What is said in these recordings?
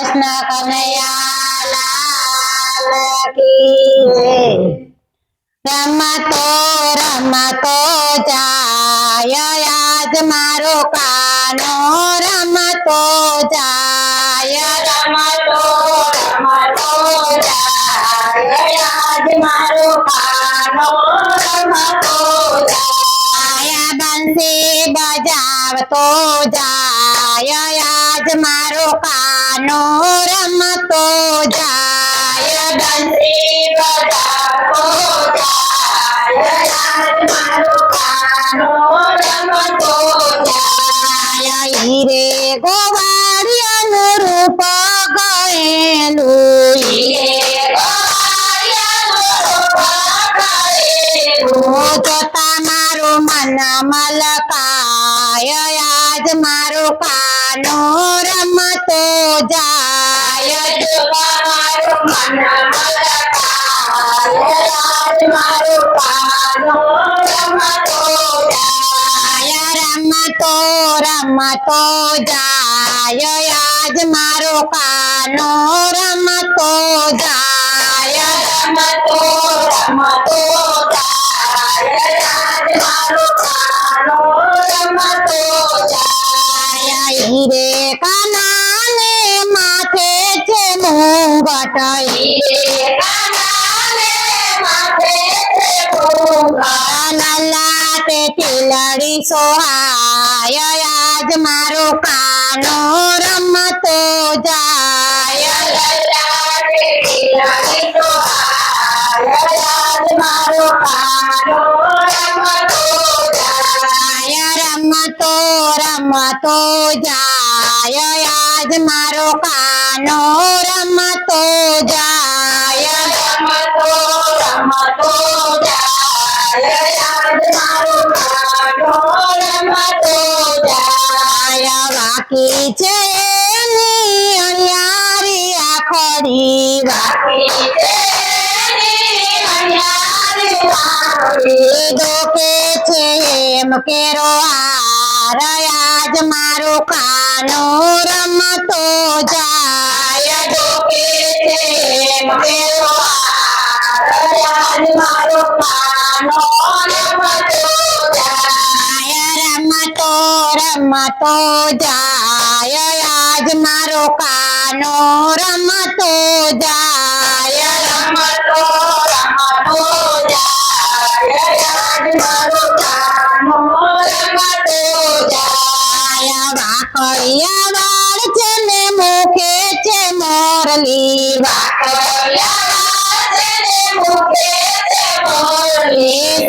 કૃષ્ણ કનૈયા લાલ કી રમતો રમતો જાય આજ મારો કાનો રમતો જાય રમતો રમતો જાય આજ મારો કાનો રમતો જાય બંસી બજાવતો જાય મારો કાનો રમતો જાય બંસી બજાવો જાય મારો કાનો રમતો જાય હીરે ગોવાળિયાનું રૂપ ગયેલું કાનો રમતો જાય જોતા મારું મન મલકાય આજ મારું કાનો રમતો જાય રમતો રમતો જાય આજ મારો કાનો રમતો જાય રમતો રમતો તે ટીલડી સોહાય આજ મારો કાનો રમતો જાય મારો કાનો રમતો જાય આજ મારો કાનો રમતો જાય. રમતો રમતો જાય આજ મારો કાનો રમતો જાય. વાકી છે અન્યારી અણિયારી આખડી. વાકી છે એમ કેરો આજ મારો કાનો રમતો જાય. છે હાર આજ મારો કાનો રમતો જાય. રમતો રમતો જાય. આજ મારો કાનો રમતો જાય. વાળ છે ને મુખે છે મોરલી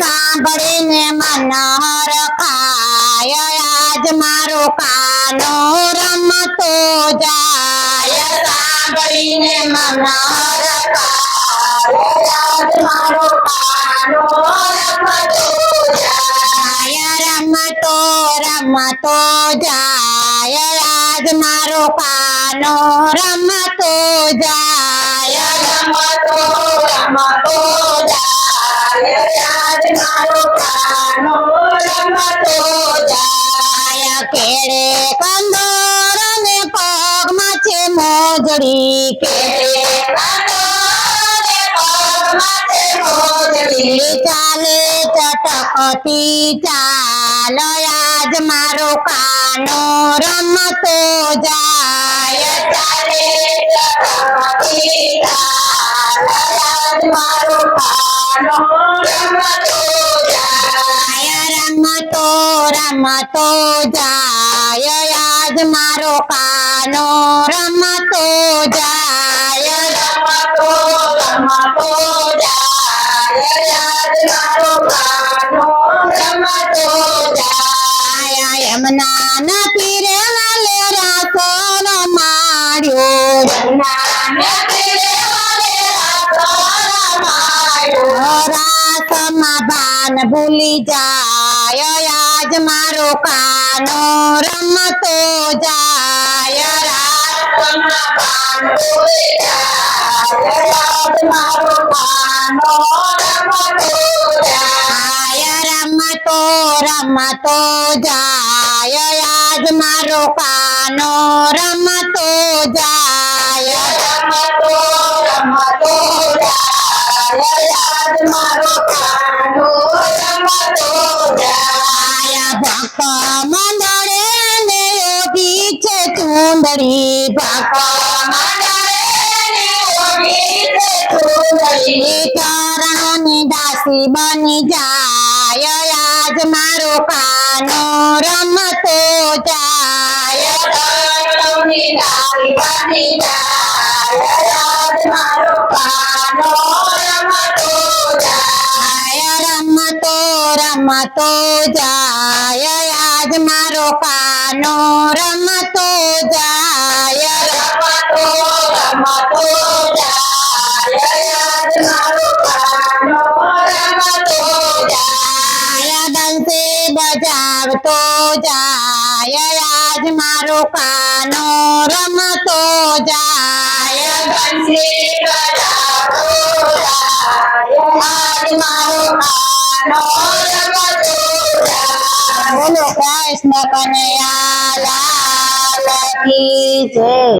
સાંભળીને મનહર ખાય, આજ મારો કાનો રમતો જાય. સાંભળીને મનહર રમતો જાય રમતો રમતો જાય આજ મારો પાનો રમતો જાય રમતો રમતો જાય આજ મારો કેળે કંદોર ને પગમાં છે મોજડી. કેળે મોજડી ચાલે ચટકતી ચાલ આજ મારો કાનો રમતો જાય. ચાલે ચટકતી ચાલ આજ મારો કાનો રમતો જાય. રમતો રમતો જાય. આજ મારો કાનો રમતો જાય. રમાડ્યો યમુના ના તીરે વાલે રાસો રમાડ્યો રાસમાં ભાન ભૂલી જાય આજ મારો કાનો રમતો જાય રાસમાં ભાન ભૂલી જાય રાજ મારો કાનો રમતો જાય. રમતો રમતો રાજ મારો કાનો છે ચુંદડી ભક્ત. મંડળે તારાની દાસી બની જાય. આજ મારો કાનો રમતો જાય. રમતો રમતો જાય. આજ મારો કાનો રમતો જાય. જાય જાય આજ મારો કાનો રમતો જાય. બોલો કૃષ્ણ કનૈયા લાલ કી જય.